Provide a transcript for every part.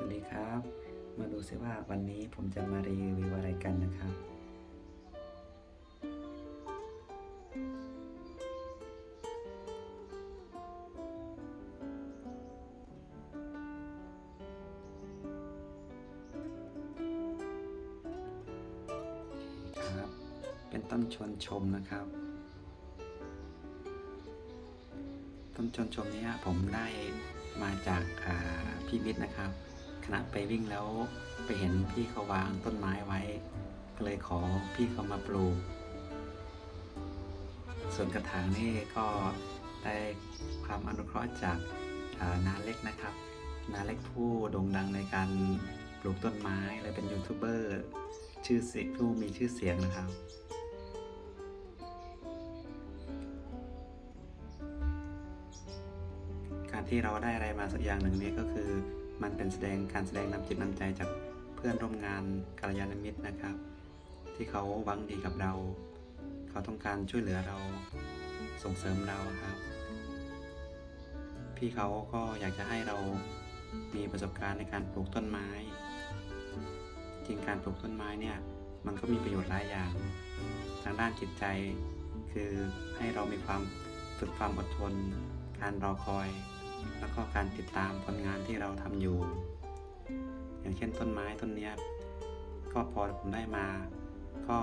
วัสดีครับ มาดูซิว่าวันนี้ผมจะมารีวิวอะไรกันนะครับ ครับ เป็นต้นชวนชมนะครับ ต้นชวนชมนี้ผมได้มาจากพี่มิตรนะครับ ขณะไปวิ่งแล้วไปเห็นพี่เขาวางต้นไม้ไว้ ก็เลยขอพี่เขามาปลูก ส่วนกระถางนี่ก็ได้ความอนุเคราะห์จากานาเล็กนะครับ นาเล็กผู้โด่งดังในการปลูกต้นไม้และเป็นยูทูบเบอร์ชื่อเสียงผู้มีชื่อเสียงนะครับ การที่เราได้อะไรมาสักอย่างหนึ่งนี้ก็คือ มันเป็นแสดงการแสดงนำจิตนำใจจากเพื่อนร่วมงานกัลยาณมิตรนะครับ ที่เขาหวังดีกับเรา เขาต้องการช่วยเหลือเราส่งเสริมเราครับ พี่เขาก็อยากจะให้เรามีประสบการณ์ในการปลูกต้นไม้ จริงการปลูกต้นไม้เนี่ยมันก็มีประโยชน์หลายอย่าง ทางด้านจิตใจ คือให้เรามีความฝึกความอดทน การรอคอย แล้วก็การติดตามผลงานที่เราทำอยู่ อย่างเช่นต้นไม้ต้นนี้ก็พอผมได้มา ก็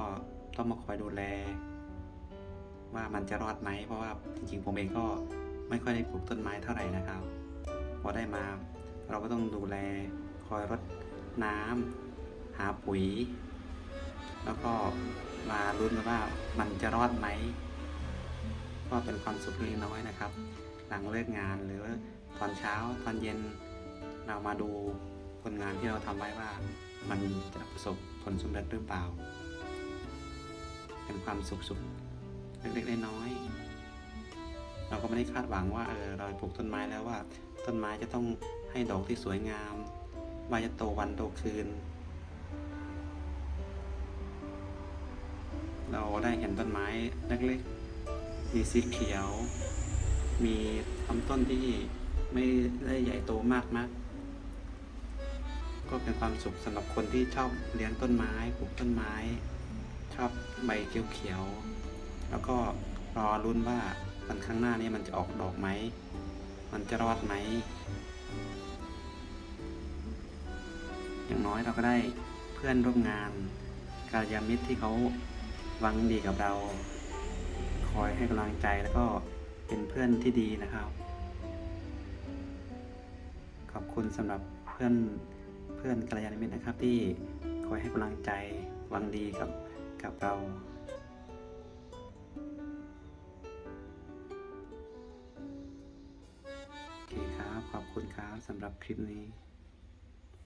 ต้องมาคอยดูแล ว่ามันจะรอดไหมเพราะว่าจริงๆผมเองก็ไม่ค่อยได้ปลูกต้นไม้เท่าไหร่นะครับ พอได้มาเราก็ต้องดูแลคอยรดน้ำหาปุ๋ย แล้วก็มาลุ้นว่ามันจะรอดไหมก็เป็นความสุขเล็กน้อยนะครับ หลังเลิกงานหรือตอนเช้าตอนเย็นเรามาดูผลงานที่เราทำไว้ว่า มันจะประสบผลสำเร็จหรือเปล่า เป็นความสุขสุขเล็กๆน้อยๆเราก็ไม่ได้คาดหวังว่าเออเราปลูกต้นไม้แล้วว่า ต้นไม้จะต้องให้ดอกที่สวยงามว่าจะโตวันโตคืน เราได้เห็นต้นไม้เล็กๆมีสีเขียว มีลำต้นที่ไม่ได้ใหญ่โตมากนักก็เป็นความสุขสำหรับคนที่ชอบเลี้ยงต้นไม้ปลูกต้นไม้ ชอบใบเขียวๆแล้วก็รอรุ้นว่าวันข้างหน้านี้มันจะออกดอกไหม มันจะรอดไหม อย่างน้อยเราก็ได้เพื่อนร่วมงานกาลยามิตรที่เขาหวังดีกับเรา คอยให้กำลังใจแล้วก็ เป็นเพื่อนที่ดีนะครับ ขอบคุณสำหรับเพื่อนเพื่อนกัลยาณมิตรนะครับ ที่คอยให้กำลังใจหวังดีกับกับเราโอเคครับ ขอบคุณครับสำหรับคลิปนี้